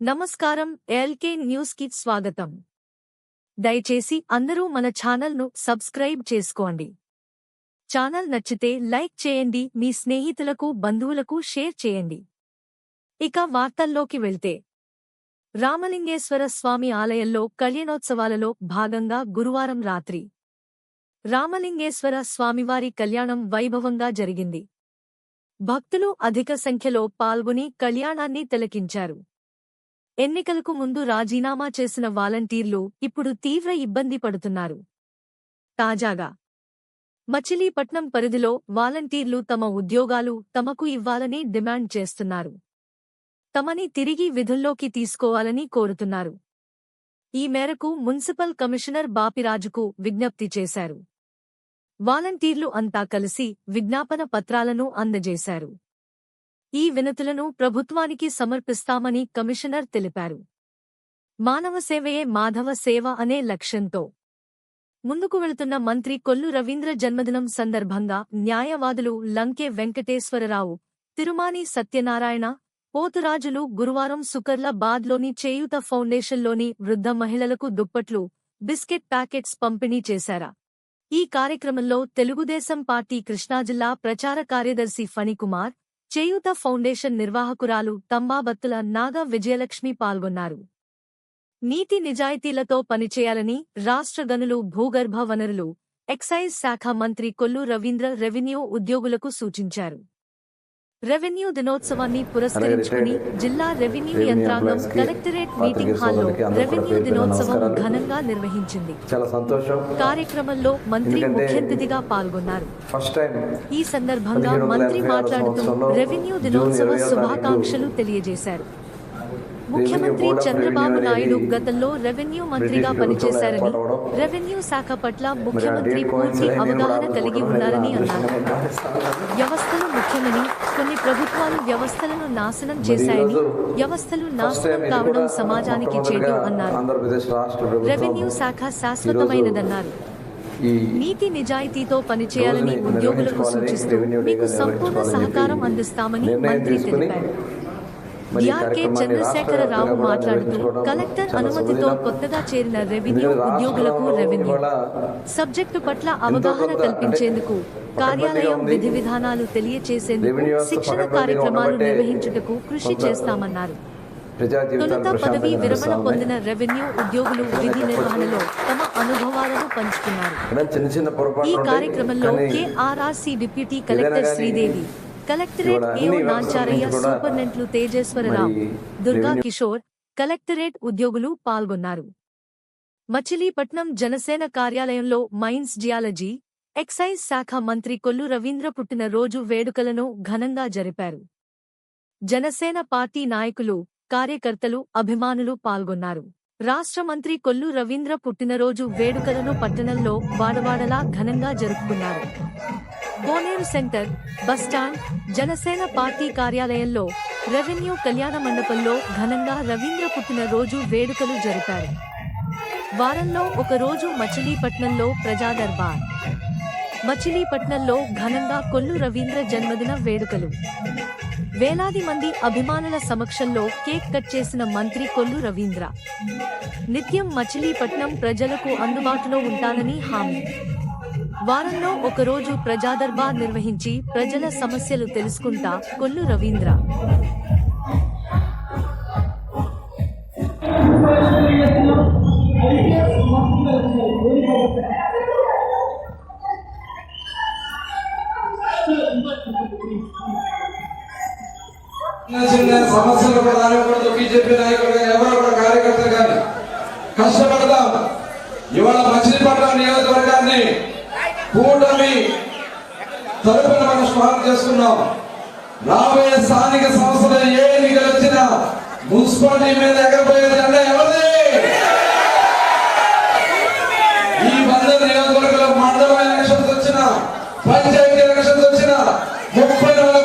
నమస్కారం ఎల్కే న్యూస్కి స్వాగతం. దయచేసి అందరూ మన ఛానల్ను సబ్స్క్రైబ్ చేసుకోండి. ఛానల్ నచ్చితే లైక్ చేయండి మీ స్నేహితులకు బంధువులకు షేర్ చేయండి. ఇక వార్తల్లోకి వెళ్తే. రామలింగేశ్వర స్వామి ఆలయంలో కళ్యాణోత్సవాలలో భాగంగా గురువారం రాత్రి. రామలింగేశ్వర స్వామివారి కళ్యాణం వైభవంగా జరిగింది. భక్తులు అధిక సంఖ్యలో పాల్గొని కళ్యాణాన్ని తిలకించారు. ఎన్నికలకు ముందు రాజీనామా చేసిన వాలంటీర్లు ఇప్పుడు తీవ్ర ఇబ్బంది పడుతున్నారు. తాజాగా మచిలీపట్నం పరిధిలో వాలంటీర్లు తమ ఉద్యోగాలు తమకు ఇవ్వాలని డిమాండ్ చేస్తున్నారు. తమని తిరిగి విధుల్లోకి తీసుకోవాలని కోరుతున్నారు. ఈ మేరకు మున్సిపల్ కమిషనర్ బాపిరాజుకు విజ్ఞప్తి చేశారు. వాలంటీర్లు అంతా కలిసి విజ్ఞాపన పత్రాలను అందజేశారు. ఈ వినతులను ప్రభుత్వానికి సమర్పిస్తామని కమిషనర్ తెలిపారు. మానవ సేవయే మాధవ సేవ అనే లక్ష్యంతో ముందుకు వెళుతున్న మంత్రి కొల్లు రవీంద్ర జన్మదినం సందర్భంగా న్యాయవాదులు లంకే వెంకటేశ్వరరావు తిరుమాని సత్యనారాయణ పోతురాజులు గురువారం సుకర్ల బాద్లోని చేయూత ఫౌండేషన్లోని వృద్ధ మహిళలకు దుప్పట్లు బిస్కెట్ ప్యాకెట్స్ పంపిణీ చేశారా. ఈ కార్యక్రమంలో తెలుగుదేశం పార్టీ కృష్ణాజిల్లా ప్రచార కార్యదర్శి ఫణికుమార్ చేయూత ఫౌండేషన్ నిర్వాహకురాలు తంబాబత్తుల నాగా విజయలక్ష్మి పాల్గొన్నారు. నీతి నిజాయితీలతో పనిచేయాలని రాష్ట్ర గనులు భూగర్భ వనరులు ఎక్సైజ్ శాఖ మంత్రి కొల్లు రవీంద్ర రెవెన్యూ ఉద్యోగులకు సూచించారు. రెవెన్యూ దినోత్సవాన్ని పురస్కరించుకుని జిల్లా రెవెన్యూ యంత్రాంగం కలెక్టరేట్ మీటింగ్ హాల్లో రెవెన్యూ దినోత్సవం ఘనంగా నిర్వహించింది. చాలా సంతోషం. కార్యక్రమంలో మంత్రి ఎందుకంటే ముఖ్య అతిథిగా పాల్గొన్నారు. ఫస్ట్ టైం ఈ సందర్భంగా మంత్రి మాట్లాడుతూ రెవెన్యూ దినోత్సవ శుభాకాంక్షలు తెలియజేశారు. ముఖ్యమంత్రి చంద్రబాబు నాయుడు గతంలో రెవెన్యూ మంత్రిగా పనిచేశారని రెవెన్యూ శాఖ పట్ల ముఖ్యమంత్రి పూర్తి అవగాహన కలిగి ఉన్నారని అన్నారు. వ్యవస్థలు ముఖ్యమని కొన్ని ప్రభుత్వాలు వ్యవస్థలను నాశనం చేశాయని వ్యవస్థలు నాశనం కావడం సమాజానికి మొట్టమొదటిగా అన్నారు. రెవెన్యూ శాఖ శాశ్వతమైనదన్నారు. నీతి నిజాయితీతో పనిచేయాలని ఉద్యోగులకు సూచిస్తూ మీకు సంపూర్ణ సహకారం అందిస్తామని మంత్రి తెలిపారు. చంద్రశేఖరరావు రాష్ట్ర వ్యాప్తంగా మాట్లాడుతూ కలెక్టర్ అనుమతితో. కొత్తగా చేరిన రెవెన్యూ ఉద్యోగులకు రెవెన్యూ సబ్జెక్టు పట్ల అవగాహన కల్పించేందుకు కార్యాలయం. విధి విధానాలు తెలియచేసేందుకు శిక్షణ కార్యక్రమాలు నిర్వహించుటకు కృషి చేస్తామన్నారు తొలుత పదవీ విరమణ. పొందిన రెవెన్యూ ఉద్యోగులు విధి నిర్వహణలో తమ అనుభవాలను పంచుకున్నారు ఈ. కార్యక్రమంలో KRRC deputy collector Sridevi collectorate AO Nancharayya సూపరింటెండెంట్లు Tejeswararao Durga Kishore collectorate ఉద్యోగులు పాల్గొన్నారు. మచిలీపట్నం జనసేన కార్యాలయంలో మైన్స్ జియాలజీ ఎక్సైజ్ శాఖ మంత్రి కొల్లు రవీంద్ర పుట్టినరోజు వేడుకలను ఘనంగా జరిపారు. జనసేన పార్టీ నాయకులు కార్యకర్తలు అభిమానులు పాల్గొన్నారు. రాష్ట్ర మంత్రి కొల్లు రవీంద్ర పుట్టినరోజు వేడుకలను పట్టణంలో వాడవాడలా ఘనంగా జరుపుకున్నారు. Koneru centre bus stand Janasena party కార్యాలయంలో రెవెన్యూ కళ్యాణ మండపంలో ఘనంగా రవీంద్ర పుట్టినరోజు వేడుకలు జరిపారు. వారంలో ఒకరోజు మచిలీపట్నంలో ప్రజాదర్బార్ మచిలీపట్నంలో ఘనంగా కొల్లు రవీంద్ర జన్మదిన వేడుకలు. వేలాది మంది అభిమానుల సమక్షంలో కేక్ కట్ చేసిన మంత్రి కొల్లు రవీంద్ర. నిత్యం మచిలీపట్నం ప్రజలకు అందుబాటులో ఉంటానని హామీ. వారంలో ఒకరోజు ప్రజాదర్బార్ నిర్వహించి ప్రజల సమస్యలు తెలుసుకుంటా కొల్లు రవీంద్ర. చిన్న చిన్న సమస్యలు కూడా బీజేపీ నాయకులు కానీ ఎవరు కూడా కార్యకర్తలు కానీ కష్టపడ కూటమి తరపున మనం స్వాగతం చేసుకున్నాం. రాబోయే స్థానిక సంస్థల ఏ ఎన్నికలు వచ్చినా మున్సిపాలిటీ మీద ఎగరబోయే జెండా ఎవరిది? ఈ బందర్ నియోజకవర్గంలో మండల ఎలక్షన్స్ వచ్చిన పంచాయతీ ఎలక్షన్స్ వచ్చిన ముప్పై నాలుగు